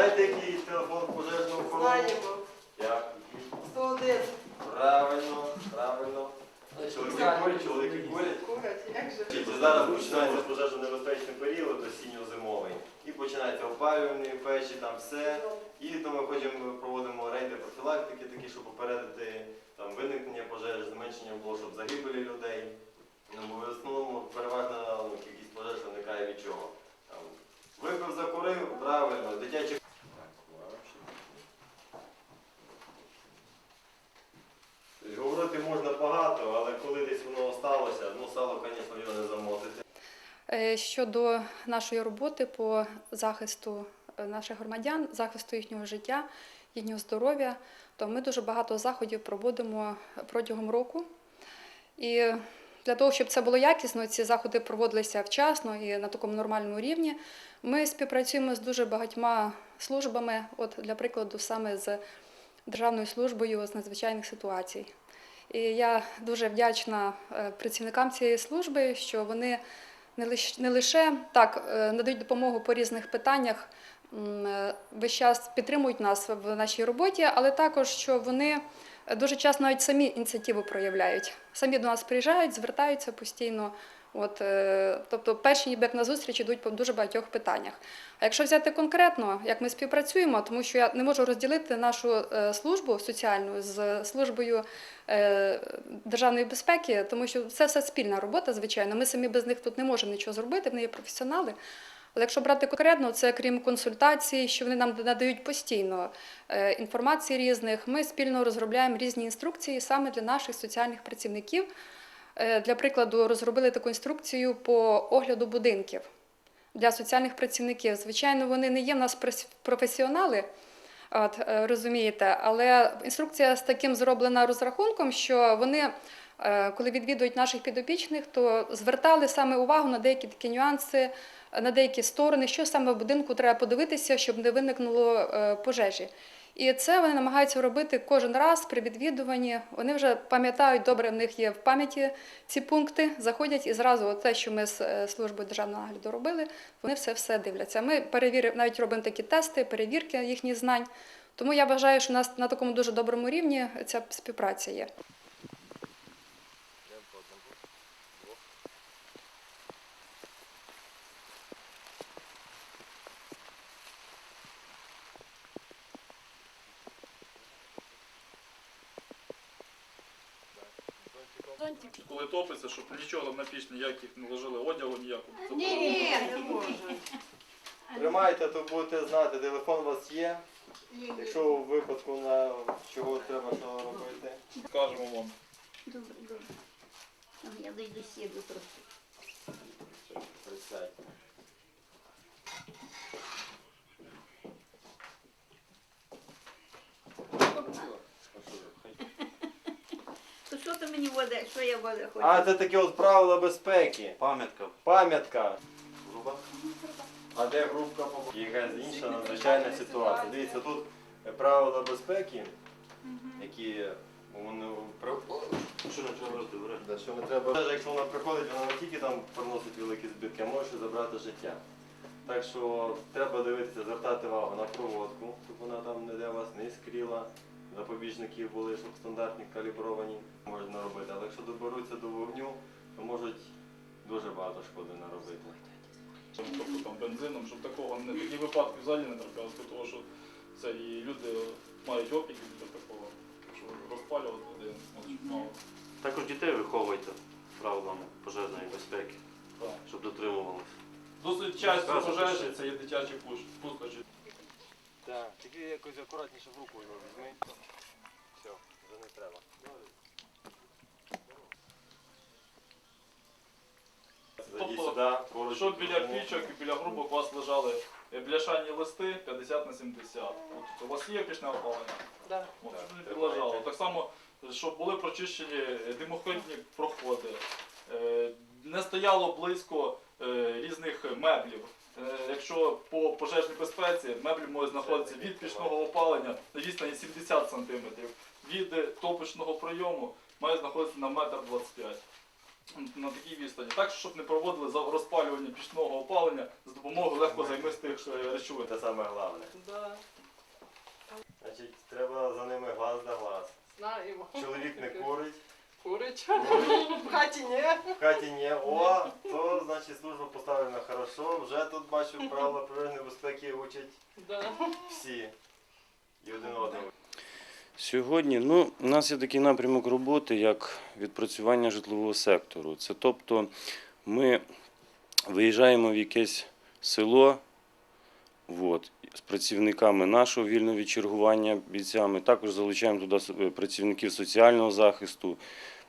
Знаєте, який телефон пожежного охорони? Знаємо. Як? 101. Правильно, правильно. Чоловіки курять, чоловіки курять. Курять, як же? Дивіться, Зараз починається пожежно-небезпечний період, осінньо-зимовий. І починається опалювальні печі, там все. І то ми хочемо проводимо рейди профілактики, такі, щоб попередити там, виникнення пожеж, зменшення було, щоб загибелі людей. Ну, бо в основному переважна ну, кількість пожеж виникає від чого? Там, випив, закурив, правильно, дитячі. Тобто Говорити можна багато, але коли десь воно сталося, ну сало, звісно, його не замотити. Е, Щодо нашої роботи по захисту е, наших громадян, захисту їхнього життя, їхнього здоров'я, то ми дуже багато заходів проводимо протягом року. І для того, щоб це було якісно, ці заходи проводилися вчасно і на такому нормальному рівні. Ми співпрацюємо з дуже багатьма службами, от для прикладу, саме з Державною службою з надзвичайних ситуацій. І я дуже вдячна е, працівникам цієї служби, що вони не лише, так е, надають допомогу по різних питаннях, е, весь час підтримують нас в нашій роботі, але також що вони дуже часто навіть самі ініціативу проявляють. Самі до нас приїжджають, звертаються постійно. От, е, тобто перші ніби як на зустріч йдуть по дуже багатьох питаннях. А якщо взяти конкретно, як ми співпрацюємо, тому що я не можу розділити нашу е, службу соціальну з службою е, державної безпеки, тому що це все спільна робота, звичайно. Ми самі без них тут не можемо нічого зробити, вони є професіонали. Але якщо брати конкретно, це крім консультацій, що вони нам надають постійно е, інформації різних, ми спільно розробляємо різні інструкції саме для наших соціальних працівників. Е, Для прикладу, розробили таку інструкцію по огляду будинків для соціальних працівників. Звичайно, вони не є в нас професіонали, от, е, розумієте, але інструкція з таким зроблена розрахунком, що вони, коли відвідують наших підопічних, то звертали саме увагу на деякі такі нюанси, на деякі сторони, що саме в будинку треба подивитися, щоб не виникнуло е, пожежі. І це вони намагаються робити кожен раз при відвідуванні. Вони вже пам'ятають добре, в них є в пам'яті ці пункти, заходять і зразу те, що ми з е, службою державного нагляду робили, вони все все дивляться. Ми перевіримо, навіть робимо такі тести, перевірки їхніх знань. Тому я вважаю, що у нас на такому дуже доброму рівні ця співпраця є. Коли топиться, щоб нічого там на піч ніяких не ложили одягу ніякого. Це Ні, ні, не може. Тримайте, то будете знати, телефон у вас є. Якщо в випадку на чого треба що робити. Скажемо вам. Добре, добре. А Я дойду сіду трохи. Присядьте. То що ти мені вода, що я вода хочу? А, це таке от правила безпеки. Пам'ятка. Пам'ятка. Груба. А де грубка по Якась інша надзвичайна ситуація. Дивіться, тут правила безпеки, які вони Що не треба робити, бере. Да, що не треба. Навіть Якщо вона приходить, вона не тільки там приносить великі збитки, а може забрати життя. Так що треба дивитися, звертати увагу на проводку, щоб вона там ніде вас не іскріла, запобіжники були, щоб стандартні калібровані можна робити. Але якщо доберуться до вогню, то можуть дуже багато шкоди наробити. Тобто там бензином, щоб такого не такі випадки взагалі не траплялися, тому що це і люди мають опіки до такого. Якщо розпалювати буде мало. Також дітей виховуйте правилами пожежної безпеки, Так. щоб дотримувалися. Досить часто пожежі це є дитячі пустощі. Так, тільки якось акуратніше в руку його візьми. Все, вже не треба. Зайди Тобто, сюди, поруч. Щоб біля пічок і біля грубок у вас лежали е, бляшані листи 50 на 70. От, у вас є пічне опалення? Да. От, Так, щоб не підлежало. Так само, щоб були прочищені е, димоходні проходи, е, не стояло близько е, різних меблів. Е, Якщо пожежній безпеці меблі можуть знаходитися від пічного опалення на відстані 70 см, від е, топочного прийому має знаходитися на 1,25 м. на такій відстані. Так, щоб не проводили за- розпалювання пічного опалення з допомогою легкозаймистих е, речовин. Це саме головне. Да, Значить, треба за ними глаз да глаз. знаємо. Чоловік не Курить. курить, В хаті ні. в хаті ні. О, значить служба поставлена хорошо. Вже тут бачу правила пожежної безпеки учать всі. І один одного. Сьогодні ну, у нас є такий напрямок роботи, як відпрацювання житлового сектору. Це тобто ми виїжджаємо в якесь село от, з працівниками нашого вільного від чергування бійцями. Також залучаємо туди е, працівників соціального захисту,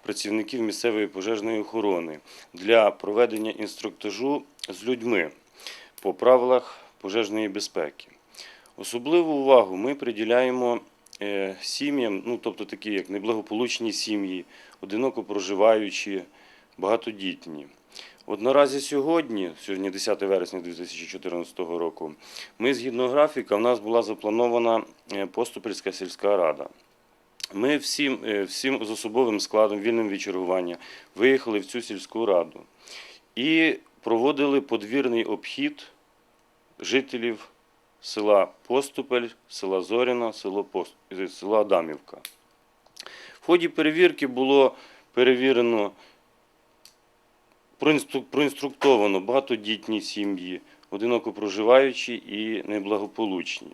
працівників місцевої пожежної охорони для проведення інструктажу з людьми по правилах пожежної безпеки. Особливу увагу ми приділяємо е, сім'ям, ну тобто такі як неблагополучні сім'ї, одиноко проживаючі, багатодітні. От наразі сьогодні, сьогодні 10 вересня 2014 року, ми згідно графіка, в нас була запланована е, Поступільська сільська рада. Ми всім, е, всім з особовим складом, вільним від чергування, виїхали в цю сільську раду і проводили подвірний обхід жителів села Поступель, села Зоріна, село Пост... е, села Адамівка. В ході перевірки було перевірено, проінструктовано багатодітні сім'ї, одиноко проживаючі і неблагополучні.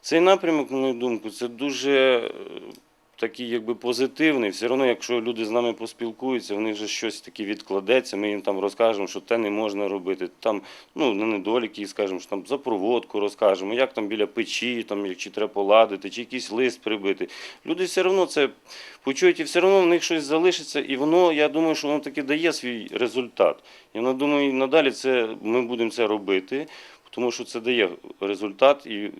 Цей напрямок, на мою думку, це дуже е, такий якби позитивний. Все одно, якщо люди з нами поспілкуються, в них вже щось таке відкладеться, ми їм там розкажемо, що те не можна робити. Там ну, на недоліки, скажемо, що там за проводку розкажемо, як там біля печі, там, як чи треба поладити, чи якийсь лист прибити. Люди все одно це почують і все одно в них щось залишиться, і воно, я думаю, що воно таки дає свій результат. Я думаю, і надалі це, ми будемо це робити, тому що це дає результат і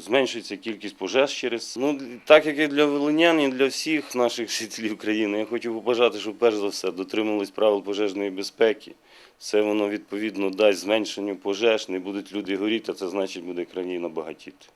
зменшується кількість пожеж через. Ну, так як і для волинян, і для всіх наших жителів країни, я хочу побажати, щоб перш за все дотримались правил пожежної безпеки. Це воно відповідно дасть зменшенню пожеж, не будуть люди горіти, а це значить буде країна багатіти.